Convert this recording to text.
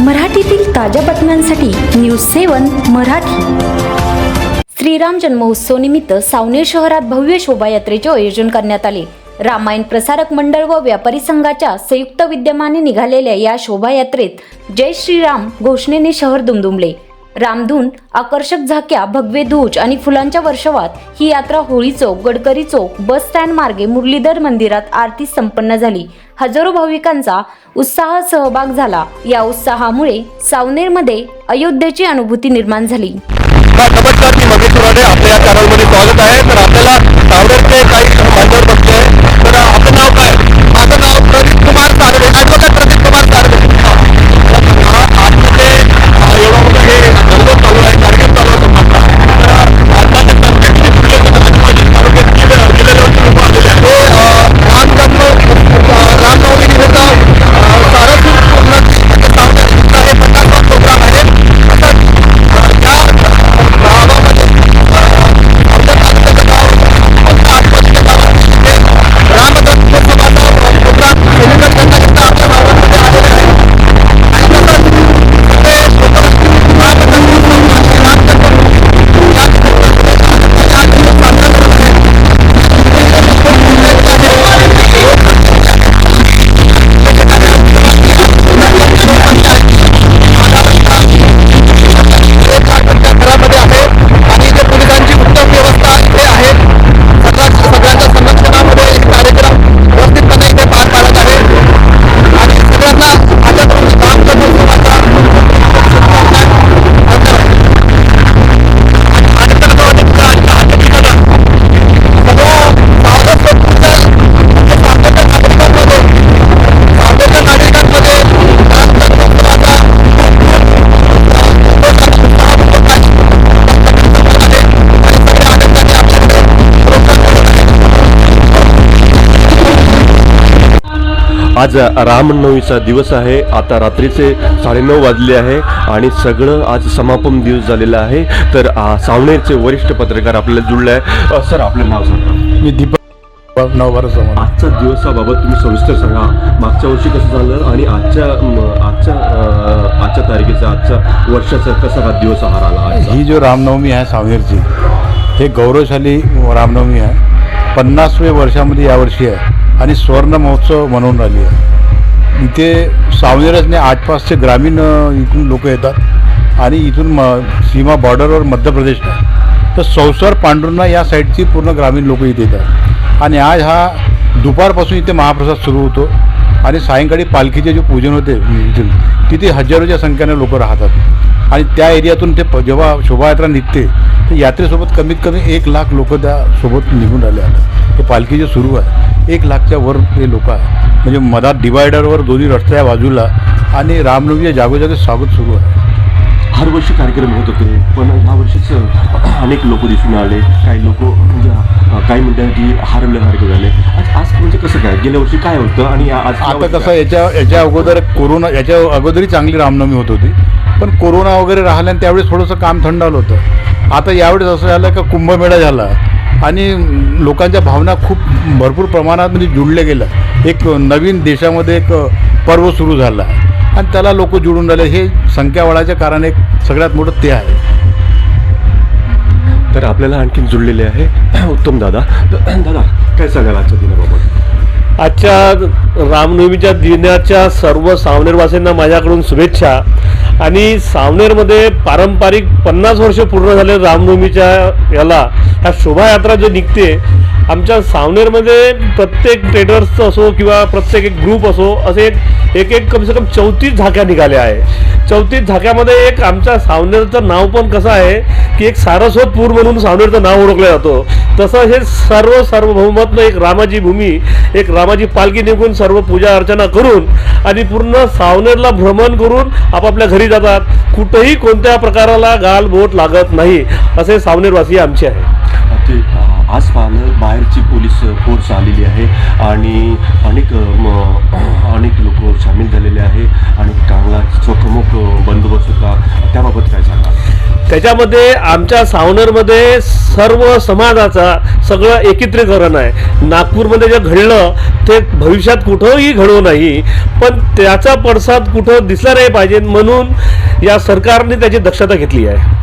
मराठीतील ताज्या बातम्यांसाठी न्यूज सेवन मराठी. श्रीराम जन्मोत्सव निमित्त सावनेर शहरात भव्य शोभायात्रेचे आयोजन करण्यात आले. रामायण प्रसारक मंडळ व व्यापारी संघाच्या संयुक्त विद्यमाने निघालेल्या या शोभायात्रेत जय श्रीराम घोषणेने शहर दुमदुमले. रामधून आकर्षक झाक्या भगवे ध्वज आणि फुलांच्या वर्षावात ही यात्रा होळी चौक गडकरी चौक बस स्टँड मार्गे मुरलीधर मंदिरात आरती संपन्न झाली. हजारो भाविकांचा उत्साह सहभाग झाला. या उत्साहामुळे सावनेरमध्ये अयोध्येची अनुभूती निर्माण झाली. नमस्कार मी मगेश आपल्या चॅनलमध्ये स्वागत आहे. तर आपल्याला सावनेरचे काही आज रामनवमीचा दिवस आहे. आता रात्रीचे साडेनऊ वाजले आहे आणि सगळं आज समापन दिवस झालेला आहे. तर सावनेरचे वरिष्ठ पत्रकार आपल्याला जुळले आहे सर आपलं नाव सांगा. मी दीपक आजच्या दिवसाबाबत तुम्ही सविस्तर सांगा. मागच्या वर्षी कसं झालं आणि आजच्या आजच्या आजच्या तारखेचा आजच्या वर्षाचा कसा हा दिवस आहार आला? ही जो रामनवमी आहे सावनेरची हे गौरवशाली रामनवमी आहे. पन्नासवे वर्षामध्ये यावर्षी आहे. आणि स्वर्ण महोत्सव म्हणून राहिली आहे. इथे सावनेरचने आठपासचे ग्रामीण इथून लोक येतात. आणि इथून म सीमा बॉर्डरवर मध्य प्रदेश आहे. तर संसार पांडुर्णा या साईडची पूर्ण ग्रामीण लोक इथे येतात. आणि आज हा दुपारपासून इथे महाप्रसाद सुरू होतो. आणि सायंकाळी पालखीचे जे पूजन होते इथून तिथे हजारोच्या संख्येने लोक राहतात. आणि त्या एरियातून ते जेव्हा शोभायात्रा निघते तर यात्रेसोबत कमीत कमी एक लाख लोक त्या सोबत निघून राहिले आहेत. हे पालखी जे सुरू आहे एक लाखच्या वर ते लोक आहे म्हणजे मधात डिवायडरवर दोन्ही रस्त्या बाजूला आणि रामनवमीच्या जागोजागी स्वागत सुरू आहे. हर वर्षी कार्यक्रम होत होते पण ह्या वर्षीच अनेक लोक दिसून आले. काही लोक म्हणजे काही म्हणतात की हरवल्यासारखे झाले. आज आज म्हणजे कसं काय? गेल्या वर्षी काय होतं आणि आज आता कसं याच्या याच्या अगोदर कोरोना याच्या अगोदरही चांगली रामनवमी होत होती. पण कोरोना वगैरे राहिल्याने त्यावेळेस थोडंसं काम थंडावलं होतं. आता यावेळेस असं झालं का कुंभमेळा झाला. आणि लोकांच्या भावना खूप भरपूर प्रमाणात म्हणजे जुळल्या गेल्या. एक नवीन देशामध्ये एक पर्व सुरू झालं. आहे आणि त्याला लोक जुळून राहिले. हे संख्या वाढायचं कारण एक सगळ्यात मोठं ते आहे. तर आपल्याला आणखीन जुळलेले आहे. उत्तम दादा. दादा काय सांगाल आजच्या दिनाबाबत? आजच्या रामनवमीच्या दिनाच्या सर्व सावनेरवासींना माझ्याकडून शुभेच्छा. आणि सावनेरमध्ये पारंपरिक पन्नास वर्ष पूर्ण झाले रामनवमीच्या याला ह्या शोभायात्रा जे निघते आमच्या सावनेरमध्ये प्रत्येक ट्रेडर्सचं असो किंवा प्रत्येक एक ग्रुप असो असे एक एक एक कमसे कम चौतीस झाक्या निघाल्या आहे. चौतीस झाक्यामध्ये एक आमच्या सावनेरचं नाव पण कसं आहे की एक सारस्वत पूर म्हणून सावनेरचं नाव ओळखलं जातं. तसं हे सर्व सार्वभौमत्व एक रामाची भूमी एक रामाची पालखी निघून सर्व पूजा अर्चना करून आणि पूर्ण सावनेरला भ्रमण करून आपापल्या घरी जातात. कुठेही कोणत्या प्रकाराला गाल बोट लागत नाही असे सावनेरवासी आमचे आहे ते आज पाहणं बाहेरची पोलीस फोर्स आलेली आहे आणि अनेक अनेक लोक सामील झालेले आहे आणि चांगला चोखमोक बंदोबस्त होता. त्याबाबत काय सांगा त्याच्यामध्ये आमच्या सावनरमध्ये सर्व समाजाचा सगळं एकत्रीकरण आहे. नागपूरमध्ये जे घडलं ते भविष्यात कुठंही घडवू नाही पण त्याचा पडसाद कुठं दिसला नाही पाहिजे म्हणून या सरकारने त्याची दक्षता घेतली आहे.